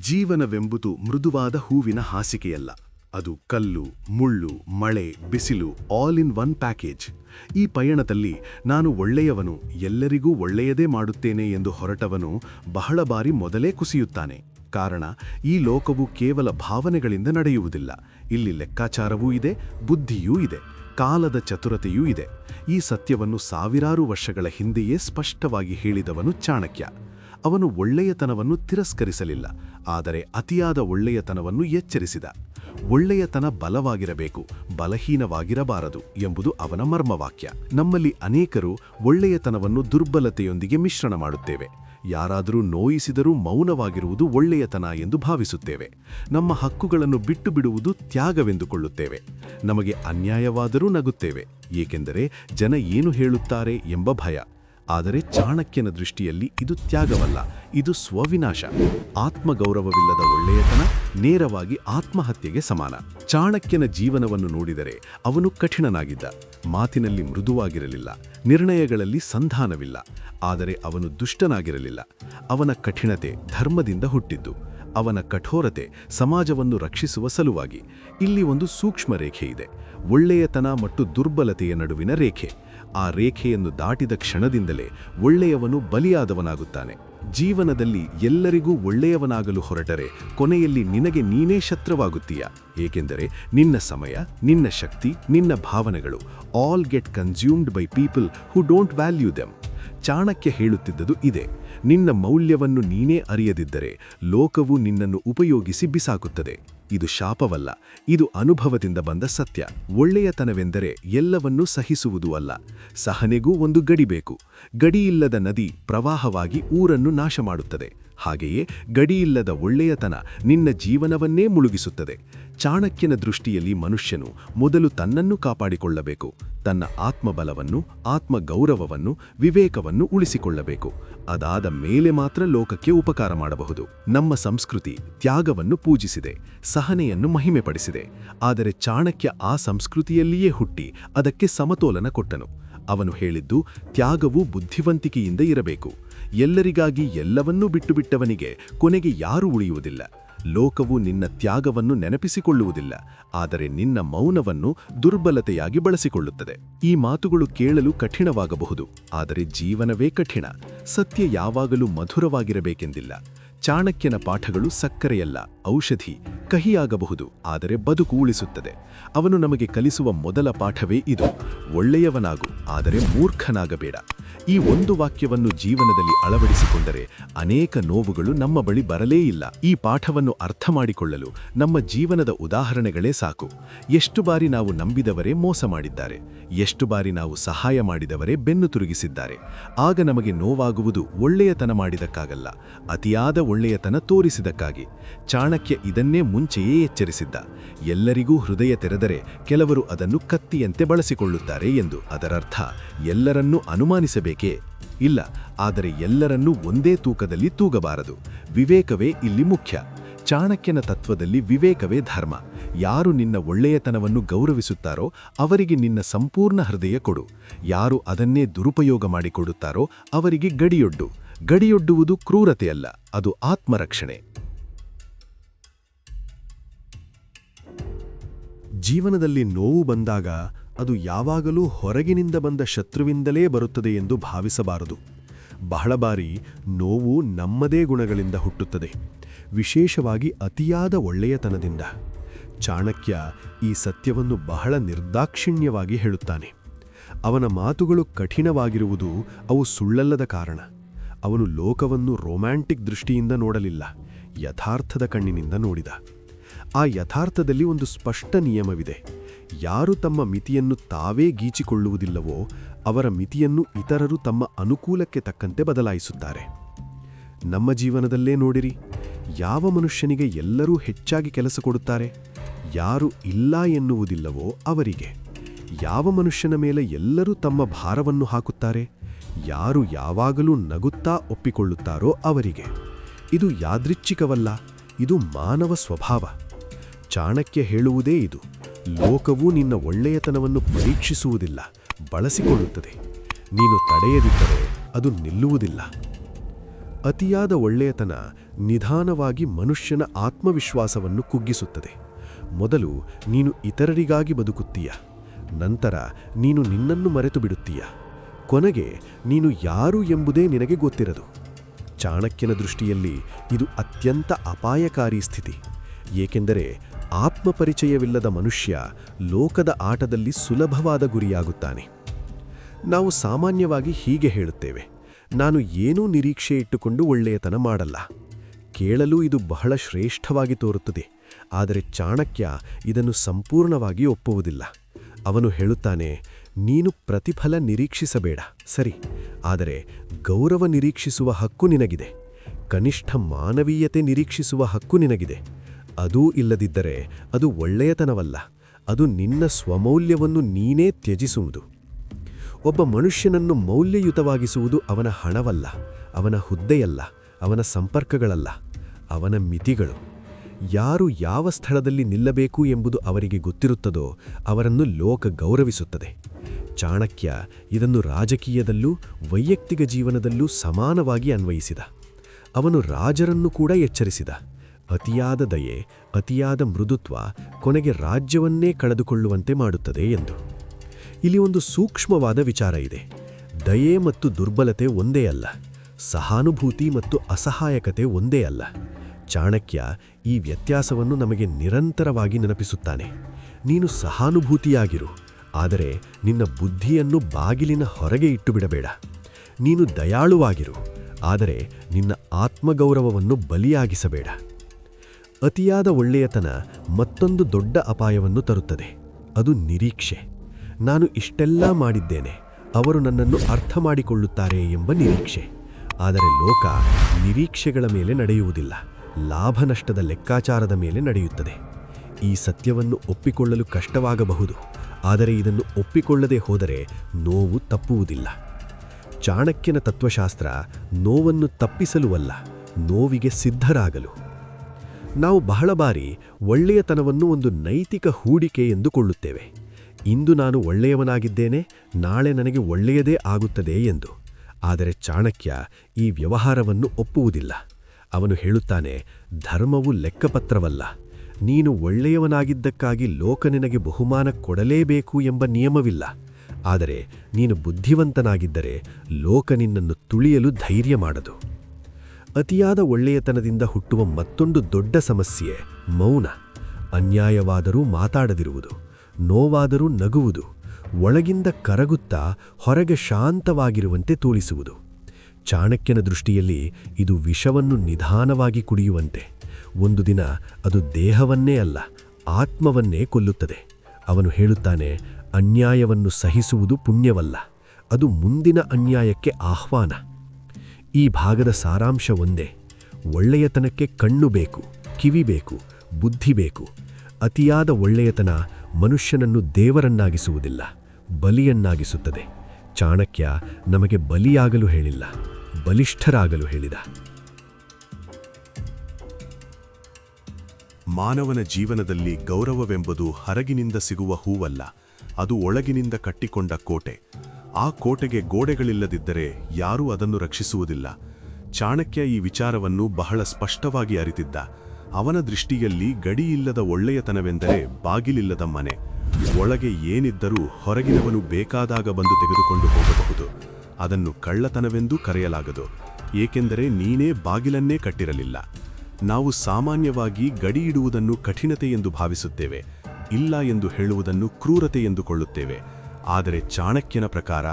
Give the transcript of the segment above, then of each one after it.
ಜೀವನವೆಂಬುದು ಮೃದುವಾದ ಹೂವಿನ ಹಾಸಿಗೆಯಲ್ಲ. ಅದು ಕಲ್ಲು, ಮುಳ್ಳು, ಮಳೆ, ಬಿಸಿಲು ಆಲ್ ಇನ್ ಒನ್ ಪ್ಯಾಕೇಜ್ ಈ ಪಯಣದಲ್ಲಿ ನಾನು ಒಳ್ಳೆಯವನು, ಎಲ್ಲರಿಗೂ ಒಳ್ಳೆಯದೇ ಮಾಡುತ್ತೇನೆ ಎಂದು ಹೊರಟವನು ಬಹಳ ಬಾರಿ ಮೊದಲೇ ಕುಸಿಯುತ್ತಾನೆ. ಕಾರಣ, ಈ ಲೋಕವು ಕೇವಲ ಭಾವನೆಗಳಿಂದ ನಡೆಯುವುದಿಲ್ಲ. ಇಲ್ಲಿ ಲೆಕ್ಕಾಚಾರವೂ ಇದೆ, ಬುದ್ಧಿಯೂ ಇದೆ, ಕಾಲದ ಚತುರತೆಯೂ ಇದೆ. ಈ ಸತ್ಯವನ್ನು ಸಾವಿರಾರು ವರ್ಷಗಳ ಹಿಂದೆಯೇ ಸ್ಪಷ್ಟವಾಗಿ ಹೇಳಿದವನು ಚಾಣಕ್ಯ. ಅವನು ಒಳ್ಳೆಯತನವನ್ನು ತಿರಸ್ಕರಿಸಲಿಲ್ಲ, ಆದರೆ ಅತಿಯಾದ ಒಳ್ಳೆಯತನವನ್ನು ಎಚ್ಚರಿಸಿದ. ಒಳ್ಳೆಯತನ ಬಲವಾಗಿರಬೇಕು, ಬಲಹೀನವಾಗಿರಬಾರದು ಎಂಬುದು ಅವನ ಮರ್ಮವಾಕ್ಯ. ನಮ್ಮಲ್ಲಿ ಅನೇಕರು ಒಳ್ಳೆಯತನವನ್ನು ದುರ್ಬಲತೆಯೊಂದಿಗೆ ಮಿಶ್ರಣ ಮಾಡುತ್ತೇವೆ. ಯಾರಾದರೂ ನೋಯಿಸಿದರೂ ಮೌನವಾಗಿರುವುದು ಒಳ್ಳೆಯತನ ಎಂದು ಭಾವಿಸುತ್ತೇವೆ. ನಮ್ಮ ಹಕ್ಕುಗಳನ್ನು ಬಿಟ್ಟು ಬಿಡುವುದು ತ್ಯಾಗವೆಂದುಕೊಳ್ಳುತ್ತೇವೆ. ನಮಗೆ ಅನ್ಯಾಯವಾದರೂ ನಗುತ್ತೇವೆ, ಏಕೆಂದರೆ ಜನ ಏನು ಹೇಳುತ್ತಾರೆ ಎಂಬ ಭಯ. ಆದರೆ ಚಾಣಕ್ಯನ ದೃಷ್ಟಿಯಲ್ಲಿ ಇದು ತ್ಯಾಗವಲ್ಲ, ಇದು ಸ್ವವಿನಾಶ. ಆತ್ಮಗೌರವವಿಲ್ಲದ ಒಳ್ಳೆಯತನ, ನೇರವಾಗಿ ಆತ್ಮಹತ್ಯೆಗೆ ಸಮಾನ. ಚಾಣಕ್ಯನ ಜೀವನವನ್ನು ನೋಡಿದರೆ ಅವನು ಕಠಿಣನಾಗಿದ್ದ, ಮಾತಿನಲ್ಲಿ ಮೃದುವಾಗಿರಲಿಲ್ಲ, ನಿರ್ಣಯಗಳಲ್ಲಿ ಸಂಧಾನವಿಲ್ಲ, ಆದರೆ ಅವನು ದುಷ್ಟನಾಗಿರಲಿಲ್ಲ. ಅವನ ಕಠಿಣತೆ ಧರ್ಮದಿಂದ ಹುಟ್ಟಿದ್ದು, ಅವನ ಕಠೋರತೆ ಸಮಾಜವನ್ನು ರಕ್ಷಿಸುವ ಸಲುವಾಗಿ. ಇಲ್ಲಿ ಒಂದು ಸೂಕ್ಷ್ಮ ರೇಖೆ ಇದೆ ಒಳ್ಳೆಯತನ ಮತ್ತು ದುರ್ಬಲತೆಯ ನಡುವಿನ ರೇಖೆ. ಆ ರೇಖೆಯನ್ನು ದಾಟಿದ ಕ್ಷಣದಿಂದಲೇ ಒಳ್ಳೆಯವನು ಬಲಿಯಾದವನಾಗುತ್ತಾನೆ. ಜೀವನದಲ್ಲಿ ಎಲ್ಲರಿಗೂ ಒಳ್ಳೆಯವನಾಗಲು ಹೊರಟರೆ ಕೊನೆಯಲ್ಲಿ ನಿನಗೆ ನೀನೇ ಶತ್ರುವಾಗುತ್ತೀಯ. ಏಕೆಂದರೆ ನಿನ್ನ ಸಮಯ, ನಿನ್ನ ಶಕ್ತಿ, ನಿನ್ನ ಭಾವನೆಗಳು all get consumed by people who don't value them Chanakya ಹೇಳುತ್ತಿದ್ದುದು ಇದೆ. ನಿನ್ನ ಮೌಲ್ಯವನ್ನು ನೀನೇ ಅರಿಯದಿದ್ದರೆ ಲೋಕವು ನಿನ್ನನ್ನು ಉಪಯೋಗಿಸಿ ಬಿಸಾಕುತ್ತದೆ. ಇದು ಶಾಪವಲ್ಲ, ಇದು ಅನುಭವದಿಂದ ಬಂದ ಸತ್ಯ. ಒಳ್ಳೆಯತನವೆಂದರೆ ಎಲ್ಲವನ್ನೂ ಸಹಿಸುವುದೂ ಅಲ್ಲ. ಸಹನೆಗೂ ಒಂದು ಗಡಿಬೇಕು ಗಡಿಯಿಲ್ಲದ ನದಿ ಪ್ರವಾಹವಾಗಿ ಊರನ್ನು ನಾಶ ಮಾಡುತ್ತದೆ ಹಾಗೆಯೇ ಗಡಿಯಿಲ್ಲದ ಒಳ್ಳೆಯತನ ನಿನ್ನ ಜೀವನವನ್ನೇ ಮುಳುಗಿಸುತ್ತದೆ. ಚಾಣಕ್ಯನ ದೃಷ್ಟಿಯಲ್ಲಿ ಮನುಷ್ಯನು ಮೊದಲು ತನ್ನನ್ನು ಕಾಪಾಡಿಕೊಳ್ಳಬೇಕು, ತನ್ನ ಆತ್ಮಬಲವನ್ನು, ಆತ್ಮಗೌರವವನ್ನು, ವಿವೇಕವನ್ನು ಉಳಿಸಿಕೊಳ್ಳಬೇಕು. ಅದಾದ ಮೇಲೆ ಮಾತ್ರ ಲೋಕಕ್ಕೆ ಉಪಕಾರ ಮಾಡಬಹುದು. ನಮ್ಮ ಸಂಸ್ಕೃತಿ ತ್ಯಾಗವನ್ನು ಪೂಜಿಸಿದೆ, ಸಹನೆಯನ್ನು ಮಹಿಮೆಪಡಿಸಿದೆ. ಆದರೆ ಚಾಣಕ್ಯ ಆ ಸಂಸ್ಕೃತಿಯಲ್ಲಿಯೇ ಹುಟ್ಟಿ ಅದಕ್ಕೆ ಸಮತೋಲನ ಕೊಟ್ಟನು. ಅವನು ಹೇಳಿದ್ದು, ತ್ಯಾಗವು ಬುದ್ಧಿವಂತಿಕೆಯಿಂದ ಇರಬೇಕು. ಎಲ್ಲರಿಗಾಗಿ ಎಲ್ಲವನ್ನೂ ಬಿಟ್ಟುಬಿಟ್ಟವನಿಗೆ ಕೊನೆಗೆ ಯಾರೂ ಉಳಿಯುವುದಿಲ್ಲ. ಲೋಕವು ನಿನ್ನ ತ್ಯಾಗವನ್ನು ನೆನಪಿಸಿಕೊಳ್ಳುವುದಿಲ್ಲ, ಆದರೆ ನಿನ್ನ ಮೌನವನ್ನು ದುರ್ಬಲತೆಯಾಗಿ ಬಳಸಿಕೊಳ್ಳುತ್ತದೆ. ಈ ಮಾತುಗಳು ಕೇಳಲು ಕಠಿಣವಾಗಬಹುದು, ಆದರೆ ಜೀವನವೇ ಕಠಿಣ. ಸತ್ಯ ಯಾವಾಗಲೂ ಮಧುರವಾಗಿರಬೇಕೆಂದಿಲ್ಲ. ಚಾಣಕ್ಯನ ಪಾಠಗಳು ಸಕ್ಕರೆಯಲ್ಲ, ಔಷಧಿ, ಕಹಿಯಾಗಬಹುದು, ಆದರೆ ಬದುಕು ಉಳಿಸುತ್ತದೆ. ಅವನು ನಮಗೆ ಕಲಿಸುವ ಮೊದಲ ಪಾಠವೇ ಇದು. ಒಳ್ಳೆಯವನಾಗು, ಆದರೆ ಮೂರ್ಖನಾಗಬೇಡ. ಈ ಒಂದು ವಾಕ್ಯವನ್ನು ಜೀವನದಲ್ಲಿ ಅಳವಡಿಸಿಕೊಂಡರೆ ಅನೇಕ ನೋವುಗಳು ನಮ್ಮ ಬಳಿ ಬರಲೇ ಇಲ್ಲ. ಈ ಪಾಠವನ್ನು ಅರ್ಥ ಮಾಡಿಕೊಳ್ಳಲು ನಮ್ಮ ಜೀವನದ ಉದಾಹರಣೆಗಳೇ ಸಾಕು. ಎಷ್ಟು ಬಾರಿ ನಾವು ನಂಬಿದವರೇ ಮೋಸ ಮಾಡಿದ್ದಾರೆ. ಎಷ್ಟು ಬಾರಿ ನಾವು ಸಹಾಯ ಮಾಡಿದವರೇ ಬೆನ್ನು ತುರುಗಿಸಿದ್ದಾರೆ. ಆಗ ನಮಗೆ ನೋವಾಗುವುದು ಒಳ್ಳೆಯತನ ಮಾಡಿದಕ್ಕಾಗಲ್ಲ. ಅತಿಯಾದ ಒಳ್ಳೆಯತನ ತೋರಿಸಿದಕ್ಕಾಗಿ. ಚಾಣಕ್ಯ ಇದನ್ನೇ ಮುಂಚೆಯೇ ಎಚ್ಚರಿಸಿದ್ದ. ಎಲ್ಲರಿಗೂ ಹೃದಯ ತೆರೆದರೆ ಕೆಲವರು ಅದನ್ನು ಕತ್ತಿಯಂತೆ ಬಳಸಿಕೊಳ್ಳುತ್ತಾರೆ ಎಂದು ಅದರರ್ಥ ಎಲ್ಲರನ್ನೂ ಅನುಮಾನಿಸಬೇಕೇ? ಇಲ್ಲ, ಆದರೆ ಎಲ್ಲರನ್ನೂ ಒಂದೇ ತೂಕದಲ್ಲಿ ತೂಗಬಾರದು. ವಿವೇಕವೇ ಇಲ್ಲಿ ಮುಖ್ಯ. ಚಾಣಕ್ಯನ ತತ್ವದಲ್ಲಿ ವಿವೇಕವೇ ಧರ್ಮ. ಯಾರು ನಿನ್ನ ಒಳ್ಳೆಯತನವನ್ನು ಗೌರವಿಸುತ್ತಾರೋ ಅವರಿಗೆ ನಿನ್ನ ಸಂಪೂರ್ಣ ಹೃದಯ ಕೊಡು. ಯಾರು ಅದನ್ನೇ ದುರುಪಯೋಗ ಮಾಡಿಕೊಡುತ್ತಾರೋ ಅವರಿಗೆ ಗಡಿಯೊಡ್ಡು. ಗಡಿಯೊಡ್ಡುವುದು ಕ್ರೂರತೆಯಲ್ಲ, ಅದು ಆತ್ಮರಕ್ಷಣೆ. ಜೀವನದಲ್ಲಿ ನೋವು ಬಂದಾಗ ಅದು ಯಾವಾಗಲೂ ಹೊರಗಿನಿಂದ ಬಂದ ಶತ್ರುವಿಂದಲೇ ಬರುತ್ತದೆ ಎಂದು ಭಾವಿಸಬಾರದು. ಬಹಳ ಬಾರಿ ನೋವು ನಮ್ಮದೇ ಗುಣಗಳಿಂದ ಹುಟ್ಟುತ್ತದೆ. ವಿಶೇಷವಾಗಿ ಅತಿಯಾದ ಒಳ್ಳೆಯತನದಿಂದ. ಚಾಣಕ್ಯ ಈ ಸತ್ಯವನ್ನು ಬಹಳ ನಿರ್ದಾಕ್ಷಿಣ್ಯವಾಗಿ ಹೇಳುತ್ತಾನೆ. ಅವನ ಮಾತುಗಳು ಕಠಿಣವಾಗಿರುವುದು ಅವು ಸುಳ್ಳಲ್ಲದ ಕಾರಣ. ಅವನು ಲೋಕವನ್ನು ರೊಮ್ಯಾಂಟಿಕ್ ದೃಷ್ಟಿಯಿಂದ ನೋಡಲಿಲ್ಲ, ಯಥಾರ್ಥದ ಕಣ್ಣಿನಿಂದ ನೋಡಿದ. ಆ ಯಥಾರ್ಥದಲ್ಲಿ ಒಂದು ಸ್ಪಷ್ಟ ನಿಯಮವಿದೆ. ಯಾರು ತಮ್ಮ ಮಿತಿಯನ್ನು ತಾವೇ ಗೀಚಿಕೊಳ್ಳುವುದಿಲ್ಲವೋ ಅವರ ಮಿತಿಯನ್ನು ಇತರರು ತಮ್ಮ ಅನುಕೂಲಕ್ಕೆ ತಕ್ಕಂತೆ ಬದಲಾಯಿಸುತ್ತಾರೆ. ನಮ್ಮ ಜೀವನದಲ್ಲೇ ನೋಡಿರಿ. ಯಾವ ಮನುಷ್ಯನಿಗೆ ಎಲ್ಲರೂ ಹೆಚ್ಚಾಗಿ ಕೆಲಸ ಕೊಡುತ್ತಾರೆ, ಯಾರು ಇಲ್ಲ ಎನ್ನುವುದಿಲ್ಲವೋ ಅವರಿಗೆ. ಯಾವ ಮನುಷ್ಯನ ಮೇಲೆ ಎಲ್ಲರೂ ತಮ್ಮ ಭಾರವನ್ನು ಹಾಕುತ್ತಾರೆ, ಯಾರು ಯಾವಾಗಲೂ ನಗುತ್ತಾ ಒಪ್ಪಿಕೊಳ್ಳುತ್ತಾರೋ ಅವರಿಗೆ. ಇದು ಯಾದೃಚ್ಛಿಕವಲ್ಲ, ಇದು ಮಾನವ ಸ್ವಭಾವ. ಚಾಣಕ್ಯ ಹೇಳುವುದೇ ಇದು, ಲೋಕವು ನಿನ್ನ ಒಳ್ಳೆಯತನವನ್ನು ಪರೀಕ್ಷಿಸುವುದಿಲ್ಲ, ಬಳಸಿಕೊಳ್ಳುತ್ತದೆ. ನೀನು ತಡೆಯದಿದ್ದರೆ ಅದು ನಿಲ್ಲುವುದಿಲ್ಲ. ಅತಿಯಾದ ಒಳ್ಳೆಯತನ ನಿಧಾನವಾಗಿ ಮನುಷ್ಯನ ಆತ್ಮವಿಶ್ವಾಸವನ್ನು ಕುಗ್ಗಿಸುತ್ತದೆ. ಮೊದಲು ನೀನು ಇತರರಿಗಾಗಿ ಬದುಕುತ್ತೀಯ. ನಂತರ ನೀನು ನಿನ್ನನ್ನು ಮರೆತು ಬಿಡುತ್ತೀಯ ಕೊನೆಗೆ ನೀನು ಯಾರು ಎಂಬುದೇ ನಿನಗೆ ಗೊತ್ತಿರದು. ಚಾಣಕ್ಯನ ದೃಷ್ಟಿಯಲ್ಲಿ ಇದು ಅತ್ಯಂತ ಅಪಾಯಕಾರಿ ಸ್ಥಿತಿ. ಏಕೆಂದರೆ ಆತ್ಮಪರಿಚಯವಿಲ್ಲದ ಮನುಷ್ಯ ಲೋಕದ ಆಟದಲ್ಲಿ ಸುಲಭವಾದ ಗುರಿಯಾಗುತ್ತಾನೆ. ನಾವು ಸಾಮಾನ್ಯವಾಗಿ ಹೀಗೆ ಹೇಳುತ್ತೇವೆ. ನಾನು ಏನೂ ನಿರೀಕ್ಷೆ ಇಟ್ಟುಕೊಂಡು ಒಳ್ಳೆಯತನ ಮಾಡಲ್ಲ. ಕೇಳಲು ಇದು ಬಹಳ ಶ್ರೇಷ್ಠವಾಗಿ ತೋರುತ್ತದೆ, ಆದರೆ ಚಾಣಕ್ಯ ಇದನ್ನು ಸಂಪೂರ್ಣವಾಗಿ ಒಪ್ಪುವುದಿಲ್ಲ. ಅವನು ಹೇಳುತ್ತಾನೆ, ನೀನು ಪ್ರತಿಫಲ ನಿರೀಕ್ಷಿಸಬೇಡ, ಸರಿ, ಆದರೆ ಗೌರವ ನಿರೀಕ್ಷಿಸುವ ಹಕ್ಕು ನಿನಗಿದೆ, ಕನಿಷ್ಠ ಮಾನವೀಯತೆ ನಿರೀಕ್ಷಿಸುವ ಹಕ್ಕು ನಿನಗಿದೆ. ಅದೂ ಇಲ್ಲದಿದ್ದರೆ ಅದು ಒಳ್ಳೆಯತನವಲ್ಲ, ಅದು ನಿನ್ನ ಸ್ವಮೌಲ್ಯವನ್ನು ನೀನೇ ತ್ಯಜಿಸುವುದು. ಒಬ್ಬ ಮನುಷ್ಯನನ್ನು ಮೌಲ್ಯಯುತವಾಗಿಸುವುದು ಅವನ ಹಣವಲ್ಲ, ಅವನ ಹುದ್ದೆಯಲ್ಲ, ಅವನ ಸಂಪರ್ಕಗಳಲ್ಲ, ಅವನ ಮಿತಿಗಳು. ಯಾರು ಯಾವ ಸ್ಥಳದಲ್ಲಿ ನಿಲ್ಲಬೇಕು ಎಂಬುದು ಅವರಿಗೆ ಗೊತ್ತಿರುತ್ತದೋ ಅವರನ್ನು ಲೋಕ ಗೌರವಿಸುತ್ತದೆ. ಚಾಣಕ್ಯ ಇದನ್ನು ರಾಜಕೀಯದಲ್ಲೂ, ವೈಯಕ್ತಿಕ ಜೀವನದಲ್ಲೂ ಸಮಾನವಾಗಿ ಅನ್ವಯಿಸಿದ. ಅವನು ರಾಜರನ್ನು ಕೂಡ ಎಚ್ಚರಿಸಿದ. ಅತಿಯಾದ ದಯೆ, ಅತಿಯಾದ ಮೃದುತ್ವ ಕೊನೆಗೆ ರಾಜ್ಯವನ್ನೇ ಕಳೆದುಕೊಳ್ಳುವಂತೆ ಮಾಡುತ್ತದೆ ಎಂದು. ಇಲ್ಲಿ ಒಂದು ಸೂಕ್ಷ್ಮವಾದ ವಿಚಾರ ಇದೆ. ದಯೆ ಮತ್ತು ದುರ್ಬಲತೆ ಒಂದೇ ಅಲ್ಲ. ಸಹಾನುಭೂತಿ ಮತ್ತು ಅಸಹಾಯಕತೆ ಒಂದೇ ಅಲ್ಲ. ಚಾಣಕ್ಯ ಈ ವ್ಯತ್ಯಾಸವನ್ನು ನಮಗೆ ನಿರಂತರವಾಗಿ ನೆನಪಿಸುತ್ತಾನೆ. ನೀನು ಸಹಾನುಭೂತಿಯಾಗಿರು, ಆದರೆ ನಿನ್ನ ಬುದ್ಧಿಯನ್ನು ಬಾಗಿಲಿನ ಹೊರಗೆ ಇಟ್ಟುಬಿಡಬೇಡ. ನೀನು ದಯಾಳುವಾಗಿರು, ಆದರೆ ನಿನ್ನ ಆತ್ಮಗೌರವವನ್ನು ಬಲಿಯಾಗಿಸಬೇಡ. ಅತಿಯಾದ ಒಳ್ಳೆಯತನ ಮತ್ತೊಂದು ದೊಡ್ಡ ಅಪಾಯವನ್ನು ತರುತ್ತದೆ. ಅದು ನಿರೀಕ್ಷೆ. ನಾನು ಇಷ್ಟೆಲ್ಲ ಮಾಡಿದ್ದೇನೆ. ಅವರು ನನ್ನನ್ನು ಅರ್ಥ ಮಾಡಿಕೊಳ್ಳುತ್ತಾರೆ ಎಂಬ ನಿರೀಕ್ಷೆ. ಆದರೆ ಲೋಕ ನಿರೀಕ್ಷೆಗಳ ಮೇಲೆ ನಡೆಯುವುದಿಲ್ಲ. ಲಾಭ ನಷ್ಟದ ಲೆಕ್ಕಾಚಾರದ ಮೇಲೆ ನಡೆಯುತ್ತದೆ. ಈ ಸತ್ಯವನ್ನು ಒಪ್ಪಿಕೊಳ್ಳಲು ಕಷ್ಟವಾಗಬಹುದು. ಆದರೆ ಇದನ್ನು ಒಪ್ಪಿಕೊಳ್ಳದೆ ಹೋದರೆ ನೋವು ತಪ್ಪುವುದಿಲ್ಲ. ಚಾಣಕ್ಯನ ತತ್ವಶಾಸ್ತ್ರ ನೋವನ್ನು ತಪ್ಪಿಸಲು ಅಲ್ಲ, ನೋವಿಗೆ ಸಿದ್ಧರಾಗಲು. ನಾವು ಬಹಳ ಬಾರಿ ಒಳ್ಳೆಯತನವನ್ನು ಒಂದು ನೈತಿಕ ಹೂಡಿಕೆ ಎಂದುಕೊಳ್ಳುತ್ತೇವೆ. ಇಂದು ನಾನು ಒಳ್ಳೆಯವನಾಗಿದ್ದೇನೆ, ನಾಳೆ ನನಗೆ ಒಳ್ಳೆಯದೇ ಆಗುತ್ತದೆ ಎಂದು. ಆದರೆ ಚಾಣಕ್ಯ ಈ ವ್ಯವಹಾರವನ್ನು ಒಪ್ಪುವುದಿಲ್ಲ. ಅವನು ಹೇಳುತ್ತಾನೆ, ಧರ್ಮವು ಲೆಕ್ಕಪತ್ರವಲ್ಲ. ನೀನು ಒಳ್ಳೆಯವನಾಗಿದ್ದಕ್ಕಾಗಿ ಲೋಕ ನಿನಗೆ ಬಹುಮಾನ ಕೊಡಲೇಬೇಕು ಎಂಬ ನಿಯಮವಿಲ್ಲ. ಆದರೆ ನೀನು ಬುದ್ಧಿವಂತನಾಗಿದ್ದರೆ ಲೋಕ ನಿನ್ನನ್ನು ತುಳಿಯಲು ಧೈರ್ಯ ಮಾಡದು. ಅತಿಯಾದ ಒಳ್ಳೆಯತನದಿಂದ ಹುಟ್ಟುವ ಮತ್ತೊಂದು ದೊಡ್ಡ ಸಮಸ್ಯೆ ಮೌನ. ಅನ್ಯಾಯವಾದರೂ ಮಾತಾಡದಿರುವುದು. ನೋವಾದರೂ ನಗುವುದು, ಒಳಗಿಂದ ಕರಗುತ್ತಾ ಹೊರಗೆ ಶಾಂತವಾಗಿರುವಂತೆ ತೋಳಿಸುವುದು ಚಾಣಕ್ಯನ ದೃಷ್ಟಿಯಲ್ಲಿ ಇದು ವಿಷವನ್ನು ನಿಧಾನವಾಗಿ ಕುಡಿಯುವಂತೆ. ಒಂದು ದಿನ ಅದು ದೇಹವನ್ನೇ ಅಲ್ಲ, ಆತ್ಮವನ್ನೇ ಕೊಲ್ಲುತ್ತದೆ. ಅವನು ಹೇಳುತ್ತಾನೆ, ಅನ್ಯಾಯವನ್ನು ಸಹಿಸುವುದು ಪುಣ್ಯವಲ್ಲ, ಅದು ಮುಂದಿನ ಅನ್ಯಾಯಕ್ಕೆ ಆಹ್ವಾನ. ಈ ಭಾಗದ ಸಾರಾಂಶ ಒಂದೇ, ಒಳ್ಳೆಯತನಕ್ಕೆ ಕಣ್ಣು ಬೇಕು, ಕಿವಿ ಬೇಕು, ಬುದ್ಧಿ ಬೇಕು. ಅತಿಯಾದ ಒಳ್ಳೆಯತನ ಮನುಷ್ಯನನ್ನು ದೇವರನ್ನಾಗಿಸುವುದಿಲ್ಲ, ಬಲಿಯನ್ನಾಗಿಸುತ್ತದೆ. ಚಾಣಕ್ಯ ನಮಗೆ ಬಲಿಯಾಗಲು ಹೇಳಿಲ್ಲ, ಬಲಿಷ್ಠರಾಗಲು ಹೇಳಿದ. ಮಾನವನ ಜೀವನದಲ್ಲಿ ಗೌರವವೆಂಬುದು ಹರಗಿನಿಂದ ಸಿಗುವ ಹೂವಲ್ಲ, ಅದು ಒಳಗಿನಿಂದ ಕಟ್ಟಿಕೊಂಡ ಕೋಟೆ. ಆ ಕೋಟೆಗೆ ಗೋಡೆಗಳಿಲ್ಲದಿದ್ದರೆ ಯಾರೂ ಅದನ್ನು ರಕ್ಷಿಸುವುದಿಲ್ಲ. ಚಾಣಕ್ಯ ಈ ವಿಚಾರವನ್ನು ಬಹಳ ಸ್ಪಷ್ಟವಾಗಿ ಅರಿತಿದ್ದ. ಅವನ ದೃಷ್ಟಿಯಲ್ಲಿ ಗಡಿಯಿಲ್ಲದ ಒಳ್ಳೆಯತನವೆಂದರೆ ಬಾಗಿಲಿಲ್ಲದ ಮನೆ. ಒಳಗೆ ಏನಿದ್ದರೂ ಹೊರಗಿನವನು ಬೇಕಾದಾಗ ಬಂದು ತೆಗೆದುಕೊಂಡು ಹೋಗಬಹುದು. ಅದನ್ನು ಕಳ್ಳತನವೆಂದು ಕರೆಯಲಾಗದು. ಏಕೆಂದರೆ ನೀನೇ ಬಾಗಿಲನ್ನೇ ಕಟ್ಟಿರಲಿಲ್ಲ. ನಾವು ಸಾಮಾನ್ಯವಾಗಿ ಗಡಿ ಇಡುವುದನ್ನು ಕಠಿಣತೆ ಎಂದು ಭಾವಿಸುತ್ತೇವೆ, ಇಲ್ಲ ಎಂದು ಹೇಳುವುದನ್ನು ಕ್ರೂರತೆ ಎಂದುಕೊಳ್ಳುತ್ತೇವೆ ಆದರೆ ಚಾಣಕ್ಯನ ಪ್ರಕಾರ,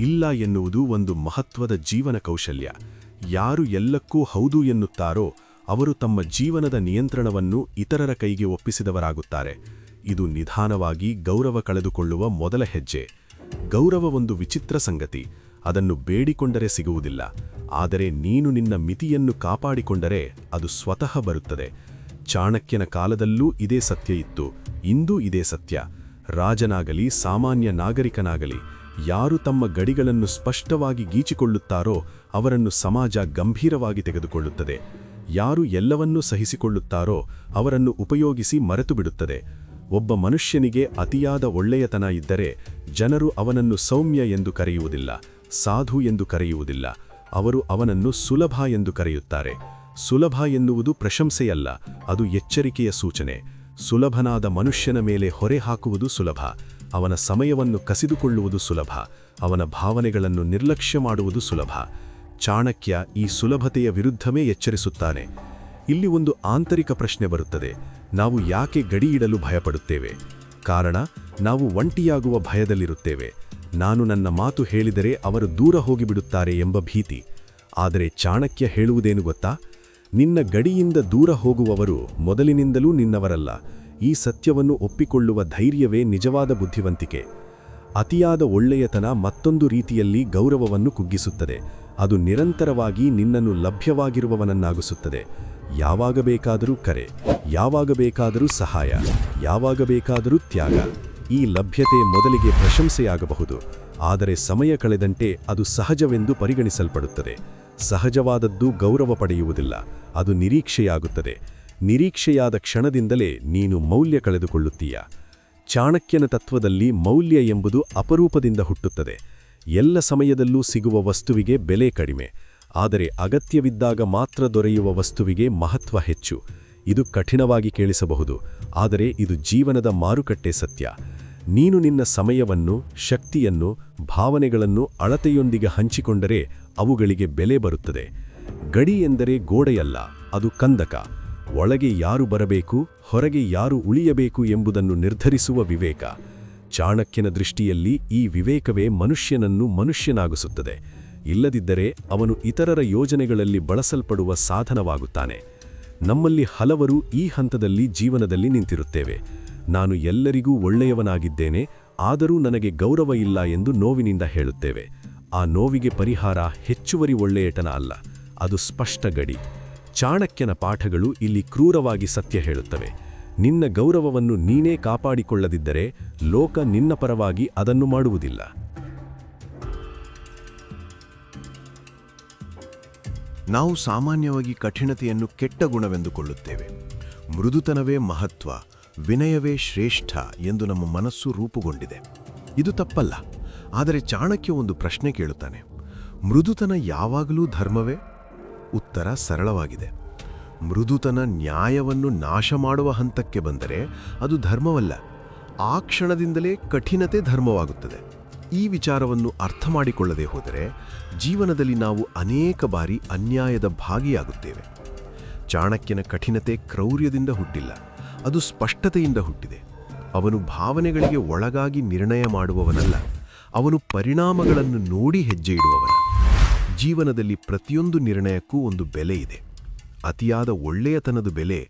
ಇಲ್ಲ ಎನ್ನುವುದು ಒಂದು ಮಹತ್ವದ ಜೀವನ ಕೌಶಲ್ಯ. ಯಾರು ಎಲ್ಲಕ್ಕೂ ಹೌದು ಎನ್ನುತ್ತಾರೋ ಅವರು ತಮ್ಮ ಜೀವನದ ನಿಯಂತ್ರಣವನ್ನು ಇತರರ ಕೈಗೆ ಒಪ್ಪಿಸಿದವರಾಗುತ್ತಾರೆ. ಇದು ನಿಧಾನವಾಗಿ ಗೌರವ ಕಳೆದುಕೊಳ್ಳುವ ಮೊದಲ ಹೆಜ್ಜೆ. ಗೌರವ ಒಂದು ವಿಚಿತ್ರ ಸಂಗತಿ. ಅದನ್ನು ಬೇಡಿಕೊಂಡರೆ ಸಿಗುವುದಿಲ್ಲ. ಆದರೆ ನೀನು ನಿನ್ನ ಮಿತಿಯನ್ನು ಕಾಪಾಡಿಕೊಂಡರೆ ಅದು ಸ್ವತಃ ಬರುತ್ತದೆ. ಚಾಣಕ್ಯನ ಕಾಲದಲ್ಲೂ ಇದೇ ಸತ್ಯ ಇತ್ತು. ಇಂದೂ ಇದೇ ಸತ್ಯ. ರಾಜನಾಗಲಿ, ಸಾಮಾನ್ಯ ನಾಗರಿಕನಾಗಲಿ, ಯಾರು ತಮ್ಮ ಗಡಿಗಳನ್ನು ಸ್ಪಷ್ಟವಾಗಿ ಗೀಚಿಕೊಳ್ಳುತ್ತಾರೋ ಅವರನ್ನು ಸಮಾಜ ಗಂಭೀರವಾಗಿ ತೆಗೆದುಕೊಳ್ಳುತ್ತದೆ. ಯಾರು ಎಲ್ಲವನ್ನೂ ಸಹಿಸಿಕೊಳ್ಳುತ್ತಾರೋ ಅವರನ್ನು ಉಪಯೋಗಿಸಿ ಮರೆತು ಬಿಡುತ್ತದೆ ಒಬ್ಬ ಮನುಷ್ಯನಿಗೆ ಅತಿಯಾದ ಒಳ್ಳೆಯತನ ಇದ್ದರೆ ಜನರು ಅವನನ್ನು ಸೌಮ್ಯ ಎಂದು ಕರೆಯುವುದಿಲ್ಲ, ಸಾಧು ಎಂದು ಕರೆಯುವುದಿಲ್ಲ, ಅವರು ಅವನನ್ನು ಸುಲಭ ಎಂದು ಕರೆಯುತ್ತಾರೆ. ಸುಲಭ ಎನ್ನುವುದು ಪ್ರಶಂಸೆಯಲ್ಲ, ಅದು ಎಚ್ಚರಿಕೆಯ ಸೂಚನೆ. ಸುಲಭನಾದ ಮನುಷ್ಯನ ಮೇಲೆ ಹೊರೆ ಹಾಕುವುದು ಸುಲಭ, ಅವನ ಸಮಯವನ್ನು ಕಸಿದುಕೊಳ್ಳುವುದು ಸುಲಭ, ಅವನ ಭಾವನೆಗಳನ್ನು ನಿರ್ಲಕ್ಷ್ಯ ಮಾಡುವುದು ಸುಲಭ. ಚಾಣಕ್ಯ ಈ ಸುಲಭತೆಯ ವಿರುದ್ಧವೇ ಎಚ್ಚರಿಸುತ್ತಾನೆ. ಇಲ್ಲಿ ಒಂದು ಆಂತರಿಕ ಪ್ರಶ್ನೆ ಬರುತ್ತದೆ. ನಾವು ಯಾಕೆ ಗಡಿಯಿಡಲು ಭಯಪಡುತ್ತೇವೆ? ಕಾರಣ, ನಾವು ಒಂಟಿಯಾಗುವ ಭಯದಲ್ಲಿರುತ್ತೇವೆ. ನಾನು ನನ್ನ ಮಾತು ಹೇಳಿದರೆ ಅವರು ದೂರ ಹೋಗಿಬಿಡುತ್ತಾರೆ ಎಂಬ ಭೀತಿ. ಆದರೆ ಚಾಣಕ್ಯ ಹೇಳುವುದೇನು ಗೊತ್ತಾ? ನಿನ್ನ ಗಡಿಯಿಂದ ದೂರ ಹೋಗುವವರು ಮೊದಲಿನಿಂದಲೂ ನಿನ್ನವರಲ್ಲ. ಈ ಸತ್ಯವನ್ನು ಒಪ್ಪಿಕೊಳ್ಳುವ ಧೈರ್ಯವೇ ನಿಜವಾದ ಬುದ್ಧಿವಂತಿಕೆ. ಅತಿಯಾದ ಒಳ್ಳೆಯತನ ಮತ್ತೊಂದು ರೀತಿಯಲ್ಲಿ ಗೌರವವನ್ನು ಕುಗ್ಗಿಸುತ್ತದೆ. ಅದು ನಿರಂತರವಾಗಿ ನಿನ್ನನ್ನು ಲಭ್ಯವಾಗಿರುವವನನ್ನಾಗಿಸುತ್ತದೆ. ಯಾವಾಗ ಬೇಕಾದರೂ ಕರೆ, ಯಾವಾಗ ಬೇಕಾದರೂ ಸಹಾಯ, ಯಾವಾಗ ಬೇಕಾದರೂ ತ್ಯಾಗ. ಈ ಲಭ್ಯತೆ ಮೊದಲಿಗೆ ಪ್ರಶಂಸೆಯಾಗಬಹುದು. ಆದರೆ ಸಮಯ ಕಳೆದಂತೆ ಅದು ಸಹಜವೆಂದು ಪರಿಗಣಿಸಲ್ಪಡುತ್ತದೆ. ಸಹಜವಾದದ್ದು ಗೌರವ ಪಡೆಯುವುದಿಲ್ಲ. ಅದು ನಿರೀಕ್ಷೆಯಾಗುತ್ತದೆ. ನಿರೀಕ್ಷೆಯಾದ ಕ್ಷಣದಿಂದಲೇ ನೀನು ಮೌಲ್ಯ ಕಳೆದುಕೊಳ್ಳುತ್ತೀಯ. ಚಾಣಕ್ಯನ ತತ್ವದಲ್ಲಿ ಮೌಲ್ಯ ಎಂಬುದು ಅಪರೂಪದಿಂದ ಹುಟ್ಟುತ್ತದೆ. ಎಲ್ಲ ಸಮಯದಲ್ಲೂ ಸಿಗುವ ವಸ್ತುವಿಗೆ ಬೆಲೆ ಕಡಿಮೆ, ಆದರೆ ಅಗತ್ಯವಿದ್ದಾಗ ಮಾತ್ರ ದೊರೆಯುವ ವಸ್ತುವಿಗೆ ಮಹತ್ವ ಹೆಚ್ಚು. ಇದು ಕಠಿಣವಾಗಿ ಕೇಳಿಸಬಹುದು, ಆದರೆ ಇದು ಜೀವನದ ಮಾರುಕಟ್ಟೆ ಸತ್ಯ. ನೀನು ನಿನ್ನ ಸಮಯವನ್ನು, ಶಕ್ತಿಯನ್ನು, ಭಾವನೆಗಳನ್ನು ಅಳತೆಯೊಂದಿಗೆ ಹಂಚಿಕೊಂಡರೆ ಅವುಗಳಿಗೆ ಬೆಲೆ ಬರುತ್ತದೆ. ಗಡಿ ಎಂದರೆ ಗೋಡೆಯಲ್ಲ, ಅದು ಕಂದಕ. ಒಳಗೆ ಯಾರು ಬರಬೇಕು, ಹೊರಗೆ ಯಾರು ಉಳಿಯಬೇಕು ಎಂಬುದನ್ನು ನಿರ್ಧರಿಸುವ ವಿವೇಕ. ಚಾಣಕ್ಯನ ದೃಷ್ಟಿಯಲ್ಲಿ ಈ ವಿವೇಕವೇ ಮನುಷ್ಯನನ್ನು ಮನುಷ್ಯನಾಗಿಸುತ್ತದೆ. ಇಲ್ಲದಿದ್ದರೆ ಅವನು ಇತರರ ಯೋಜನೆಗಳಲ್ಲಿ ಬಳಸಲ್ಪಡುವ ಸಾಧನವಾಗುತ್ತಾನೆ. ನಮ್ಮಲ್ಲಿ ಹಲವರು ಈ ಹಂತದಲ್ಲಿ ಜೀವನದಲ್ಲಿ ನಿಂತಿರುತ್ತೇವೆ. ನಾನು ಎಲ್ಲರಿಗೂ ಒಳ್ಳೆಯವನಾಗಿದ್ದೇನೆ, ಆದರೂ ನನಗೆ ಗೌರವ ಇಲ್ಲ ಎಂದು ನೋವಿನಿಂದ ಹೇಳುತ್ತೇವೆ. ಆ ನೋವಿಗೆ ಪರಿಹಾರ ಹೆಚ್ಚುವರಿ ಒಳ್ಳೆಯಟನ ಅಲ್ಲ, ಅದು ಸ್ಪಷ್ಟ ಗಡಿ. ಚಾಣಕ್ಯನ ಪಾಠಗಳು ಇಲ್ಲಿ ಕ್ರೂರವಾಗಿ ಸತ್ಯ ಹೇಳುತ್ತವೆ. ನಿನ್ನ ಗೌರವವನ್ನು ನೀನೇ ಕಾಪಾಡಿಕೊಳ್ಳದಿದ್ದರೆ ಲೋಕ ನಿನ್ನ ಪರವಾಗಿ ಅದನ್ನು ಮಾಡುವುದಿಲ್ಲ. ನಾವು ಸಾಮಾನ್ಯವಾಗಿ ಕಠಿಣತೆಯನ್ನು ಕೆಟ್ಟ ಗುಣವೆಂದುಕೊಳ್ಳುತ್ತೇವೆ. ಮೃದುತನವೇ ಮಹತ್ವ, ವಿನಯವೇ ಶ್ರೇಷ್ಠ ಎಂದು ನಮ್ಮ ಮನಸ್ಸು ರೂಪುಗೊಂಡಿದೆ. ಇದು ತಪ್ಪಲ್ಲ, ಆದರೆ ಚಾಣಕ್ಯ ಒಂದು ಪ್ರಶ್ನೆ ಕೇಳುತ್ತಾನೆ. ಮೃದುತನ ಯಾವಾಗಲೂ ಧರ್ಮವೇ? ಉತ್ತರ ಸರಳವಾಗಿದೆ. ಮೃದುತನ ನ್ಯಾಯವನ್ನು ನಾಶ ಮಾಡುವ ಹಂತಕ್ಕೆ ಬಂದರೆ ಅದು ಧರ್ಮವಲ್ಲ. ಆ ಕ್ಷಣದಿಂದಲೇ ಕಠಿಣತೆ ಧರ್ಮವಾಗುತ್ತದೆ. ಈ ವಿಚಾರವನ್ನು ಅರ್ಥ ಮಾಡಿಕೊಳ್ಳದೆ ಹೋದರೆ ಜೀವನದಲ್ಲಿ ನಾವು ಅನೇಕ ಬಾರಿ ಅನ್ಯಾಯದ ಭಾಗಿಯಾಗುತ್ತೇವೆ. ಚಾಣಕ್ಯನ ಕಠಿಣತೆ ಕ್ರೌರ್ಯದಿಂದ ಹುಟ್ಟಿಲ್ಲ. ಅದು ಸ್ಪಷ್ಟತೆಯಿಂದ ಹುಟ್ಟಿದೆ. ಅವನು ಭಾವನೆಗಳಿಗೆ ಒಳಗಾಗಿ ನಿರ್ಣಯ ಮಾಡುವವನಲ್ಲ. ಅವನು ಪರಿಣಾಮಗಳನ್ನು ನೋಡಿ ಹೆಜ್ಜೆ ಇಡುವವನ. ಜೀವನದಲ್ಲಿ ಪ್ರತಿಯೊಂದು ನಿರ್ಣಯಕ್ಕೂ ಒಂದು ಬೆಲೆ ಇದೆ. ಅತಿಯಾದ ಒಳ್ಳೆಯತನದ ಬೆಲೆ